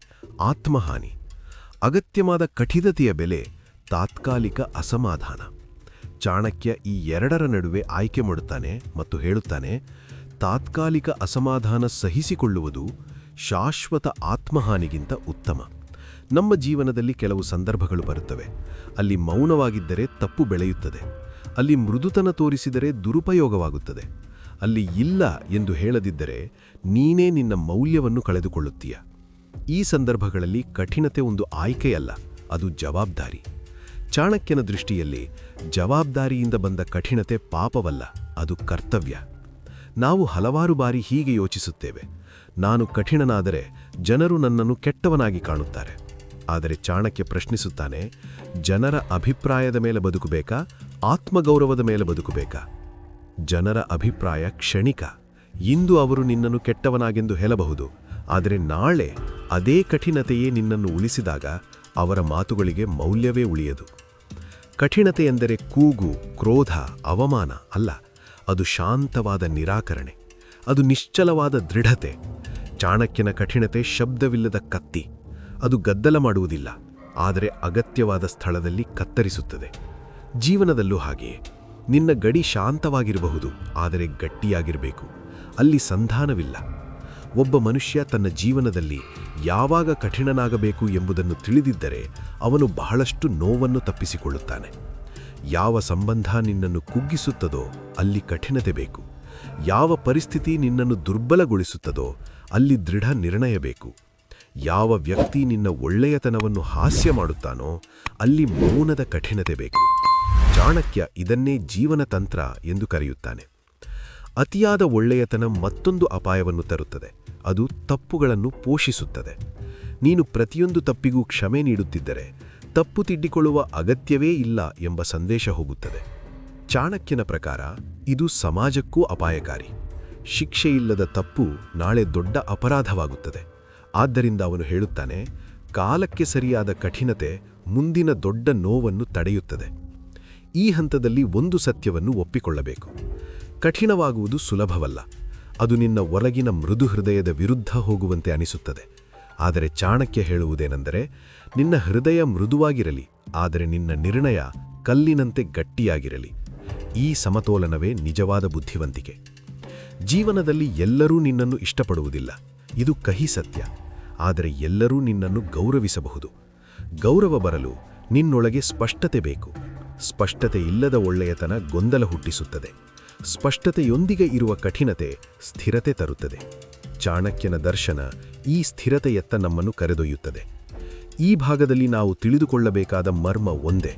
ಆತ್ಮಹಾನಿ, ಅಗತ್ಯವಾದ ಕಠಿಣತೆಯ ಬೆಲೆ ತಾತ್ಕಾಲಿಕ ಅಸಮಾಧಾನ. ಚಾಣಕ್ಯ ಈ ಎರಡರ ನಡುವೆ ಆಯ್ಕೆ ಮಾಡುತ್ತಾನೆ ಮತ್ತು ಹೇಳುತ್ತಾನೆ, ತಾತ್ಕಾಲಿಕ ಅಸಮಾಧಾನ ಸಹಿಸಿಕೊಳ್ಳುವುದು ಶಾಶ್ವತ ಆತ್ಮಹಾನಿಗಿಂತ ಉತ್ತಮ. ನಮ್ಮ ಜೀವನದಲ್ಲಿ ಕೆಲವು ಸಂದರ್ಭಗಳು ಬರುತ್ತವೆ. ಅಲ್ಲಿ ಮೌನವಾಗಿದ್ದರೆ ತಪ್ಪು ಬೆಳೆಯುತ್ತದೆ. ಅಲ್ಲಿ ಮೃದುತನ ತೋರಿಸಿದರೆ ದುರುಪಯೋಗವಾಗುತ್ತದೆ. ಅಲ್ಲಿ ಇಲ್ಲ ಎಂದು ಹೇಳದಿದ್ದರೆ ನೀನೇ ನಿನ್ನ ಮೌಲ್ಯವನ್ನು ಕಳೆದುಕೊಳ್ಳುತ್ತೀಯ. ಈ ಸಂದರ್ಭಗಳಲ್ಲಿ ಕಠಿಣತೆ ಒಂದು ಆಯ್ಕೆಯಲ್ಲ, ಅದು ಜವಾಬ್ದಾರಿ. ಚಾಣಕ್ಯನ ದೃಷ್ಟಿಯಲ್ಲಿ ಜವಾಬ್ದಾರಿಯಿಂದ ಬಂದ ಕಠಿಣತೆ ಪಾಪವಲ್ಲ, ಅದು ಕರ್ತವ್ಯ. ನಾವು ಹಲವಾರು ಬಾರಿ ಹೀಗೆ ಯೋಚಿಸುತ್ತೇವೆ, ನಾನು ಕಠಿಣನಾದರೆ ಜನರು ನನ್ನನ್ನು ಕೆಟ್ಟವನಾಗಿ ಕಾಣುತ್ತಾರೆ. ಆದರೆ ಚಾಣಕ್ಯ ಪ್ರಶ್ನಿಸುತ್ತಾನೆ, ಜನರ ಅಭಿಪ್ರಾಯದ ಮೇಲೆ ಬದುಕಬೇಕಾ, ಆತ್ಮಗೌರವದ ಮೇಲೆ ಬದುಕಬೇಕಾ? ಜನರ ಅಭಿಪ್ರಾಯ ಕ್ಷಣಿಕ. ಇಂದು ಅವರು ನಿನ್ನನ್ನು ಕೆಟ್ಟವನಾಗೆಂದು ಹೇಳಬಹುದು, ಆದರೆ ನಾಳೆ ಅದೇ ಕಠಿಣತೆಯೇ ನಿನ್ನನ್ನು ಉಳಿಸಿದಾಗ ಅವರ ಮಾತುಗಳಿಗೆ ಮೌಲ್ಯವೇ ಉಳಿಯದು. ಕಠಿಣತೆ ಎಂದರೆ ಕೂಗು, ಕ್ರೋಧ, ಅವಮಾನ ಅಲ್ಲ, ಅದು ಶಾಂತವಾದ ನಿರಾಕರಣೆ. ಅದು ನಿಶ್ಚಲವಾದ ದೃಢತೆ. ಚಾಣಕ್ಯನ ಕಠಿಣತೆ ಶಬ್ದವಿಲ್ಲದ ಕತ್ತಿ. ಅದು ಗದ್ದಲ ಮಾಡುವುದಿಲ್ಲ, ಆದರೆ ಅಗತ್ಯವಾದ ಸ್ಥಳದಲ್ಲಿ ಕತ್ತರಿಸುತ್ತದೆ. ಜೀವನದಲ್ಲೂ ಹಾಗೆಯೇ. ನಿನ್ನ ಗಡಿ ಶಾಂತವಾಗಿರಬಹುದು, ಆದರೆ ಗಟ್ಟಿಯಾಗಿರಬೇಕು. ಅಲ್ಲಿ ಸಂಧಾನವಿಲ್ಲ. ಒಬ್ಬ ಮನುಷ್ಯ ತನ್ನ ಜೀವನದಲ್ಲಿ ಯಾವಾಗ ಕಠಿಣನಾಗಬೇಕು ಎಂಬುದನ್ನು ತಿಳಿದಿದ್ದರೆ ಅವನು ಬಹಳಷ್ಟು ನೋವನ್ನು ತಪ್ಪಿಸಿಕೊಳ್ಳುತ್ತಾನೆ. ಯಾವ ಸಂಬಂಧ ನಿನ್ನನ್ನು ಕುಗ್ಗಿಸುತ್ತದೋ ಅಲ್ಲಿ ಕಠಿಣತೆ ಬೇಕು. ಯಾವ ಪರಿಸ್ಥಿತಿ ನಿನ್ನನ್ನು ದುರ್ಬಲಗೊಳಿಸುತ್ತದೋ ಅಲ್ಲಿ ದೃಢ ನಿರ್ಣಯ ಬೇಕು. ಯಾವ ವ್ಯಕ್ತಿ ನಿನ್ನ ಒಳ್ಳೆಯತನವನ್ನು ಹಾಸ್ಯ ಮಾಡುತ್ತಾನೋ ಅಲ್ಲಿ ಮೌನದ ಕಠಿಣತೆ ಬೇಕು. ಚಾಣಕ್ಯ ಇದನ್ನೇ ಜೀವನ ತಂತ್ರ ಎಂದು ಕರೆಯುತ್ತಾನೆ. ಅತಿಯಾದ ಒಳ್ಳೆಯತನ ಮತ್ತೊಂದು ಅಪಾಯವನ್ನು ತರುತ್ತದೆ. ಅದು ತಪ್ಪುಗಳನ್ನು ಪೋಷಿಸುತ್ತದೆ. ನೀನು ಪ್ರತಿಯೊಂದು ತಪ್ಪಿಗೂ ಕ್ಷಮೆ ನೀಡುತ್ತಿದ್ದರೆ ತಪ್ಪು ತಿಡ್ಡಿಕೊಳ್ಳುವ ಅಗತ್ಯವೇ ಇಲ್ಲ ಎಂಬ ಸಂದೇಶ ಹೋಗುತ್ತದೆ. ಚಾಣಕ್ಯನ ಪ್ರಕಾರ ಇದು ಸಮಾಜಕ್ಕೂ ಅಪಾಯಕಾರಿ. ಶಿಕ್ಷೆಯಿಲ್ಲದ ತಪ್ಪು ನಾಳೆ ದೊಡ್ಡ ಅಪರಾಧವಾಗುತ್ತದೆ. ಆದ್ದರಿಂದ ಅವನು ಹೇಳುತ್ತಾನೆ, ಕಾಲಕ್ಕೆ ಸರಿಯಾದ ಕಠಿಣತೆ ಮುಂದಿನ ದೊಡ್ಡ ನೋವನ್ನು ತಡೆಯುತ್ತದೆ. ಈ ಹಂತದಲ್ಲಿ ಒಂದು ಸತ್ಯವನ್ನು ಒಪ್ಪಿಕೊಳ್ಳಬೇಕು. ಕಠಿಣವಾಗುವುದು ಸುಲಭವಲ್ಲ. ಅದು ನಿನ್ನ ಒರಗಿನ ಮೃದು ಹೃದಯದ ವಿರುದ್ಧ ಹೋಗುವಂತೆ ಅನಿಸುತ್ತದೆ. ಆದರೆ ಚಾಣಕ್ಯ ಹೇಳುವುದೇನೆಂದರೆ, ನಿನ್ನ ಹೃದಯ ಮೃದುವಾಗಿರಲಿ, ಆದರೆ ನಿನ್ನ ನಿರ್ಣಯ ಕಲ್ಲಿನಂತೆ ಗಟ್ಟಿಯಾಗಿರಲಿ. ಈ ಸಮತೋಲನವೇ ನಿಜವಾದ ಬುದ್ಧಿವಂತಿಕೆ. ಜೀವನದಲ್ಲಿ ಎಲ್ಲರೂ ನಿನ್ನನ್ನು ಇಷ್ಟಪಡುವುದಿಲ್ಲ. ಇದು ಕಹಿ ಸತ್ಯ. ಆದರೆ ಎಲ್ಲರೂ ನಿನ್ನನ್ನು ಗೌರವಿಸಬಹುದು. ಗೌರವ ಬರಲು ನಿನ್ನೊಳಗೆ ಸ್ಪಷ್ಟತೆ ಬೇಕು. ಸ್ಪಷ್ಟತೆ ಇಲ್ಲದ ಒಳ್ಳೆಯತನ ಗೊಂದಲ ಹುಟ್ಟಿಸುತ್ತದೆ. ಸ್ಪಷ್ಟತೆಯೊಂದಿಗೆ ಇರುವ ಕಠಿಣತೆ ಸ್ಥಿರತೆ ತರುತ್ತದೆ. ಚಾಣಕ್ಯನ ದರ್ಶನ ಈ ಸ್ಥಿರತೆಯತ್ತ ನಮ್ಮನ್ನು ಕರೆದೊಯ್ಯುತ್ತದೆ. ಈ ಭಾಗದಲ್ಲಿ ನಾವು ತಿಳಿದುಕೊಳ್ಳಬೇಕಾದ ಮರ್ಮ ಒಂದೇ.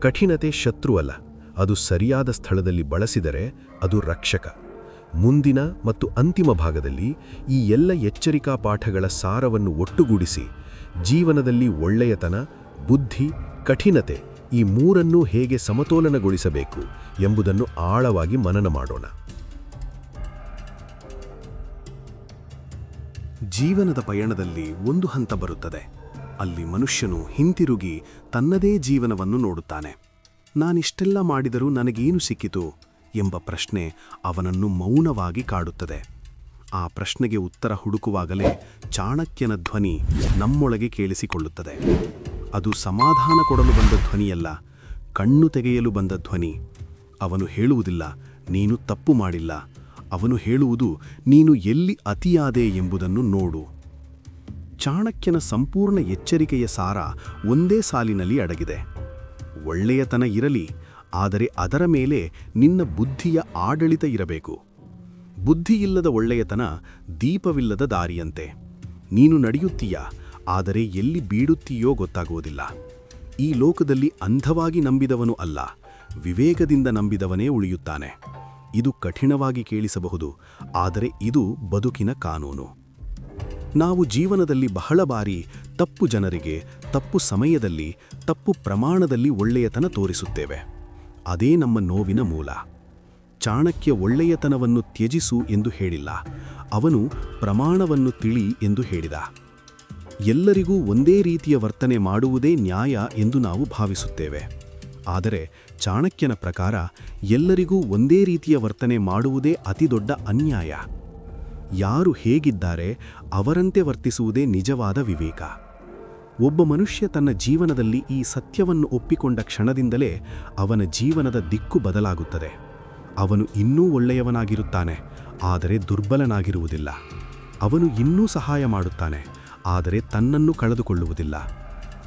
ಕಠಿಣತೆ ಶತ್ರು ಅಲ್ಲ, ಅದು ಸರಿಯಾದ ಸ್ಥಳದಲ್ಲಿ ಬಳಸಿದರೆ ಅದು ರಕ್ಷಕ. ಮುಂದಿನ ಮತ್ತು ಅಂತಿಮ ಭಾಗದಲ್ಲಿ ಈ ಎಲ್ಲ ಎಚ್ಚರಿಕಾ ಪಾಠಗಳ ಸಾರವನ್ನು ಒಟ್ಟುಗೂಡಿಸಿ ಜೀವನದಲ್ಲಿ ಒಳ್ಳೆಯತನ, ಬುದ್ಧಿ, ಕಠಿಣತೆ ಈ ಮೂರನ್ನು ಹೇಗೆ ಸಮತೋಲನಗೊಳಿಸಬೇಕು ಎಂಬುದನ್ನು ಆಳವಾಗಿ ಮನನ ಮಾಡೋಣ. ಜೀವನದ ಪಯಣದಲ್ಲಿ ಒಂದು ಹಂತ ಬರುತ್ತದೆ. ಅಲ್ಲಿ ಮನುಷ್ಯನು ಹಿಂತಿರುಗಿ ತನ್ನದೇ ಜೀವನವನ್ನು ನೋಡುತ್ತಾನೆ. ನಾನಿಷ್ಟೆಲ್ಲ ಮಾಡಿದರೂ ನನಗೇನು ಸಿಕ್ಕಿತು ಎಂಬ ಪ್ರಶ್ನೆ ಅವನನ್ನು ಮೌನವಾಗಿ ಕಾಡುತ್ತದೆ. ಆ ಪ್ರಶ್ನೆಗೆ ಉತ್ತರ ಹುಡುಕುವಾಗಲೇ ಚಾಣಕ್ಯನ ಧ್ವನಿ ನಮ್ಮೊಳಗೆ ಕೇಳಿಸಿಕೊಳ್ಳುತ್ತದೆ. ಅದು ಸಮಾಧಾನ ಕೊಡಲು ಬಂದ ಧ್ವನಿಯಲ್ಲ, ಕಣ್ಣು ತೆಗೆಯಲು ಬಂದ ಧ್ವನಿ. ಅವನು ಹೇಳುವುದಿಲ್ಲ, ನೀನು ತಪ್ಪು ಮಾಡಿಲ್ಲ. ಅವನು ಹೇಳುವುದು, ನೀನು ಎಲ್ಲಿ ಅತಿಯಾದೆ ಎಂಬುದನ್ನು ನೋಡು. ಚಾಣಕ್ಯನ ಸಂಪೂರ್ಣ ಎಚ್ಚರಿಕೆಯ ಸಾರ ಒಂದೇ ಸಾಲಿನಲ್ಲಿ ಅಡಗಿದೆ. ಒಳ್ಳೆಯತನ ಇರಲಿ, ಆದರೆ ಅದರ ಮೇಲೆ ನಿನ್ನ ಬುದ್ಧಿಯ ಆಡಳಿತ ಇರಬೇಕು. ಬುದ್ಧಿಯಿಲ್ಲದ ಒಳ್ಳೆಯತನ ದೀಪವಿಲ್ಲದ ದಾರಿಯಂತೆ. ನೀನು ನಡೆಯುತ್ತೀಯ? ಆದರೆ ಎಲ್ಲಿ ಬೀಡುತ್ತೀಯೋ ಗೊತ್ತಾಗುವುದಿಲ್ಲ. ಈ ಲೋಕದಲ್ಲಿ ಅಂಧವಾಗಿ ನಂಬಿದವನು ಅಲ್ಲ, ವಿವೇಕದಿಂದ ನಂಬಿದವನೇ ಉಳಿಯುತ್ತಾನೆ. ಇದು ಕಠಿಣವಾಗಿ ಕೇಳಿಸಬಹುದು, ಆದರೆ ಇದು ಬದುಕಿನ ಕಾನೂನು. ನಾವು ಜೀವನದಲ್ಲಿ ಬಹಳ ಬಾರಿ ತಪ್ಪು ಜನರಿಗೆ, ತಪ್ಪು ಸಮಯದಲ್ಲಿ, ತಪ್ಪು ಪ್ರಮಾಣದಲ್ಲಿ ಒಳ್ಳೆಯತನ ತೋರಿಸುತ್ತೇವೆ. ಅದೇ ನಮ್ಮ ನೋವಿನ ಮೂಲ. ಚಾಣಕ್ಯ ಒಳ್ಳೆಯತನವನ್ನು ತ್ಯಜಿಸು ಎಂದು ಹೇಳಿಲ್ಲ, ಅವನು ಪ್ರಮಾಣವನ್ನು ತಿಳಿ ಎಂದು ಹೇಳಿದ. ಎಲ್ಲರಿಗೂ ಒಂದೇ ರೀತಿಯ ವರ್ತನೆ ಮಾಡುವುದೇ ನ್ಯಾಯ ಎಂದು ನಾವು ಭಾವಿಸುತ್ತೇವೆ. ಆದರೆ ಚಾಣಕ್ಯನ ಪ್ರಕಾರ ಎಲ್ಲರಿಗೂ ಒಂದೇ ರೀತಿಯ ವರ್ತನೆ ಮಾಡುವುದೇ ಅತಿದೊಡ್ಡ ಅನ್ಯಾಯ. ಯಾರು ಹೇಗಿದ್ದಾರೆ ಅವರಂತೆ ವರ್ತಿಸುವುದೇ ನಿಜವಾದ ವಿವೇಕ. ಒಬ್ಬ ಮನುಷ್ಯ ತನ್ನ ಜೀವನದಲ್ಲಿ ಈ ಸತ್ಯವನ್ನು ಒಪ್ಪಿಕೊಂಡ ಕ್ಷಣದಿಂದಲೇ ಅವನ ಜೀವನದ ದಿಕ್ಕು ಬದಲಾಗುತ್ತದೆ. ಅವನು ಇನ್ನೂ ಒಳ್ಳೆಯವನಾಗಿರುತ್ತಾನೆ, ಆದರೆ ದುರ್ಬಲನಾಗಿರುವುದಿಲ್ಲ. ಅವನು ಇನ್ನೂ ಸಹಾಯ ಮಾಡುತ್ತಾನೆ ಆದರೆ ತನ್ನನ್ನು ಕಳೆದುಕೊಳ್ಳುವುದಿಲ್ಲ.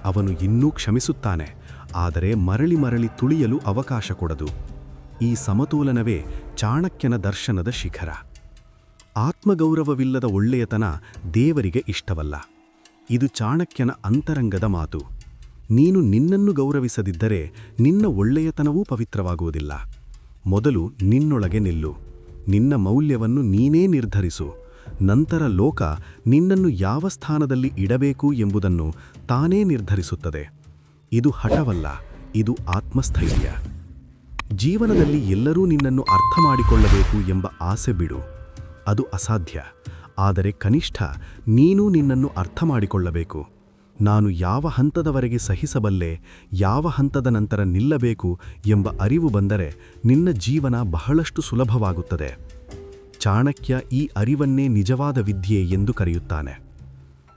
ಅವನು ಇನ್ನೂ ಕ್ಷಮಿಸುತ್ತಾನೆ, ಆದರೆ ಮರಳಿ ಮರಳಿ ತುಳಿಯಲು ಅವಕಾಶ ಕೊಡದು. ಈ ಸಮತೋಲನವೇ ಚಾಣಕ್ಯನ ದರ್ಶನದ ಶಿಖರ. ಆತ್ಮಗೌರವವಿಲ್ಲದ ಒಳ್ಳೆಯತನ ದೇವರಿಗೆ ಇಷ್ಟವಲ್ಲ. ಇದು ಚಾಣಕ್ಯನ ಅಂತರಂಗದ ಮಾತು. ನೀನು ನಿನ್ನನ್ನು ಗೌರವಿಸದಿದ್ದರೆ ನಿನ್ನ ಒಳ್ಳೆಯತನವೂ ಪವಿತ್ರವಾಗುವುದಿಲ್ಲ. ಮೊದಲು ನಿನ್ನೊಳಗೆ ನಿಲ್ಲು. ನಿನ್ನ ಮೌಲ್ಯವನ್ನು ನೀನೇ ನಿರ್ಧರಿಸು. ನಂತರ ಲೋಕ ನಿನ್ನನ್ನು ಯಾವ ಸ್ಥಾನದಲ್ಲಿ ಇಡಬೇಕು ಎಂಬುದನ್ನು ತಾನೇ ನಿರ್ಧರಿಸುತ್ತದೆ. ಇದು ಹಠವಲ್ಲ, ಇದು ಆತ್ಮಸ್ಥೈರ್ಯ. ಜೀವನದಲ್ಲಿ ಎಲ್ಲರೂ ನಿನ್ನನ್ನು ಅರ್ಥ ಮಾಡಿಕೊಳ್ಳಬೇಕು ಎಂಬ ಆಸೆ ಬಿಡು. ಅದು ಅಸಾಧ್ಯ, ಆದರೆ ಕನಿಷ್ಠ ನೀನು ನಿನ್ನನ್ನು ಅರ್ಥ ಮಾಡಿಕೊಳ್ಳಬೇಕು ನಾನು ಯಾವ ಹಂತದವರೆಗೆ ಸಹಿಸಬಲ್ಲೆ, ಯಾವ ಹಂತದ ನಂತರ ನಿಲ್ಲಬೇಕು ಎಂಬ ಅರಿವು ಬಂದರೆ ನಿನ್ನ ಜೀವನ ಬಹಳಷ್ಟು ಸುಲಭವಾಗುತ್ತದೆ. ಚಾಣಕ್ಯ ಈ ಅರಿವನ್ನೇ ನಿಜವಾದ ವಿದ್ಯೆ ಎಂದು ಕರೆಯುತ್ತಾನೆ.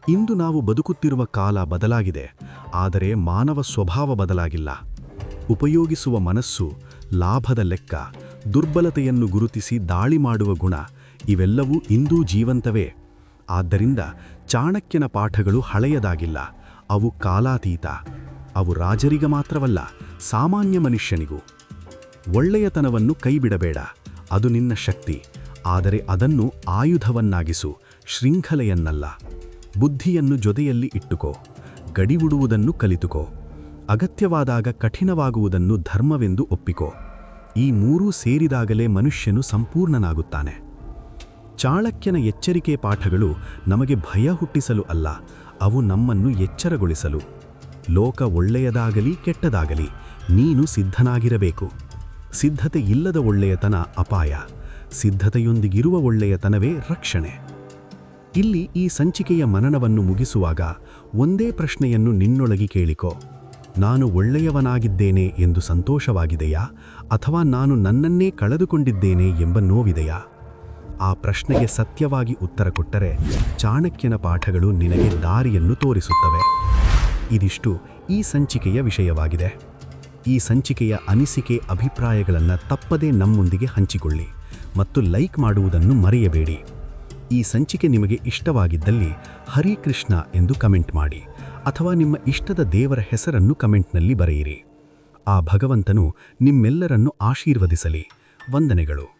ಇಂದು ನಾವು ಬದುಕುತ್ತಿರುವ ಕಾಲ ಬದಲಾಗಿದೆ, ಆದರೆ ಮಾನವ ಸ್ವಭಾವ ಬದಲಾಗಿಲ್ಲ. ಉಪಯೋಗಿಸುವ ಮನಸ್ಸು, ಲಾಭದ ಲೆಕ್ಕ, ದುರ್ಬಲತೆಯನ್ನು ಗುರುತಿಸಿ ದಾಳಿ ಮಾಡುವ ಗುಣ, ಇವೆಲ್ಲವೂ ಇಂದೂ ಜೀವಂತವೇ. ಆದ್ದರಿಂದ ಚಾಣಕ್ಯನ ಪಾಠಗಳು ಹಳೆಯದಾಗಿಲ್ಲ, ಅವು ಕಾಲಾತೀತ. ಅವು ರಾಜರಿಗ ಮಾತ್ರವಲ್ಲ, ಸಾಮಾನ್ಯ ಮನುಷ್ಯನಿಗೂ. ಒಳ್ಳೆಯತನವನ್ನು ಕೈಬಿಡಬೇಡ, ಅದು ನಿನ್ನ ಶಕ್ತಿ. ಆದರೆ ಅದನ್ನು ಆಯುಧವನ್ನಾಗಿಸು, ಶೃಂಖಲೆಯನ್ನಲ್ಲ. ಬುದ್ಧಿಯನ್ನು ಜೊತೆಯಲ್ಲಿ ಇಟ್ಟುಕೋ ಗಡಿವುಡುವುದನ್ನು ಕಲಿತುಕೋ, ಅಗತ್ಯವಾದಾಗ ಕಠಿಣವಾಗುವುದನ್ನು ಧರ್ಮವೆಂದು ಒಪ್ಪಿಕೋ. ಈ ಮೂರೂ ಸೇರಿದಾಗಲೇ ಮನುಷ್ಯನು ಸಂಪೂರ್ಣನಾಗುತ್ತಾನೆ. ಚಾಣಕ್ಯನ ಎಚ್ಚರಿಕೆ ಪಾಠಗಳು ನಮಗೆ ಭಯ ಹುಟ್ಟಿಸಲು ಅಲ್ಲ, ಅವು ನಮ್ಮನ್ನು ಎಚ್ಚರಗೊಳಿಸಲು. ಲೋಕ ಒಳ್ಳೆಯದಾಗಲಿ ಕೆಟ್ಟದಾಗಲಿ, ನೀನು ಸಿದ್ಧನಾಗಿರಬೇಕು. ಸಿದ್ಧತೆ ಇಲ್ಲದ ಒಳ್ಳೆಯತನ ಅಪಾಯ. ಸಿದ್ಧತೆಯೊಂದಿಗಿರುವ ಒಳ್ಳೆಯತನವೇ ರಕ್ಷಣೆ. ಇಲ್ಲಿ ಈ ಸಂಚಿಕೆಯ ಮನನವನ್ನು ಮುಗಿಸುವಾಗ ಒಂದೇ ಪ್ರಶ್ನೆಯನ್ನು ನಿನ್ನೊಳಗಿ ಕೇಳಿಕೋ. ನಾನು ಒಳ್ಳೆಯವನಾಗಿದ್ದೇನೆ ಎಂದು ಸಂತೋಷವಾಗಿದೆಯಾ? ಅಥವಾ ನಾನು ನನ್ನನ್ನೇ ಕಳೆದುಕೊಂಡಿದ್ದೇನೆ ಎಂಬ ನೋವಿದೆಯಾ? ಆ ಪ್ರಶ್ನೆಗೆ ಸತ್ಯವಾಗಿ ಉತ್ತರ ಕೊಟ್ಟರೆ ಚಾಣಕ್ಯನ ಪಾಠಗಳು ನಿನಗೆ ದಾರಿಯನ್ನು ತೋರಿಸುತ್ತವೆ. ಇದಿಷ್ಟು ಈ ಸಂಚಿಕೆಯ ವಿಷಯವಾಗಿದೆ. ಈ ಸಂಚಿಕೆಯ ಅನಿಸಿಕೆ ಅಭಿಪ್ರಾಯಗಳನ್ನು ತಪ್ಪದೇ ನಮ್ಮೊಂದಿಗೆ ಹಂಚಿಕೊಳ್ಳಿ. ಮತ್ತು ಲೈಕ್ ಮಾಡುವುದನ್ನು ಮರೆಯಬೇಡಿ. ಈ ಸಂಚಿಕೆ ನಿಮಗೆ ಇಷ್ಟವಾಗಿದ್ದಲ್ಲಿ ಹರಿ ಕೃಷ್ಣ ಎಂದು ಕಮೆಂಟ್ ಮಾಡಿ ಅಥವಾ ನಿಮ್ಮ ಇಷ್ಟದ ದೇವರ ಹೆಸರನ್ನು ಕಮೆಂಟ್ನಲ್ಲಿ ಬರೆಯಿರಿ. ಆ ಭಗವಂತನು ನಿಮ್ಮೆಲ್ಲರನ್ನು ಆಶೀರ್ವದಿಸಲಿ. ವಂದನೆಗಳು.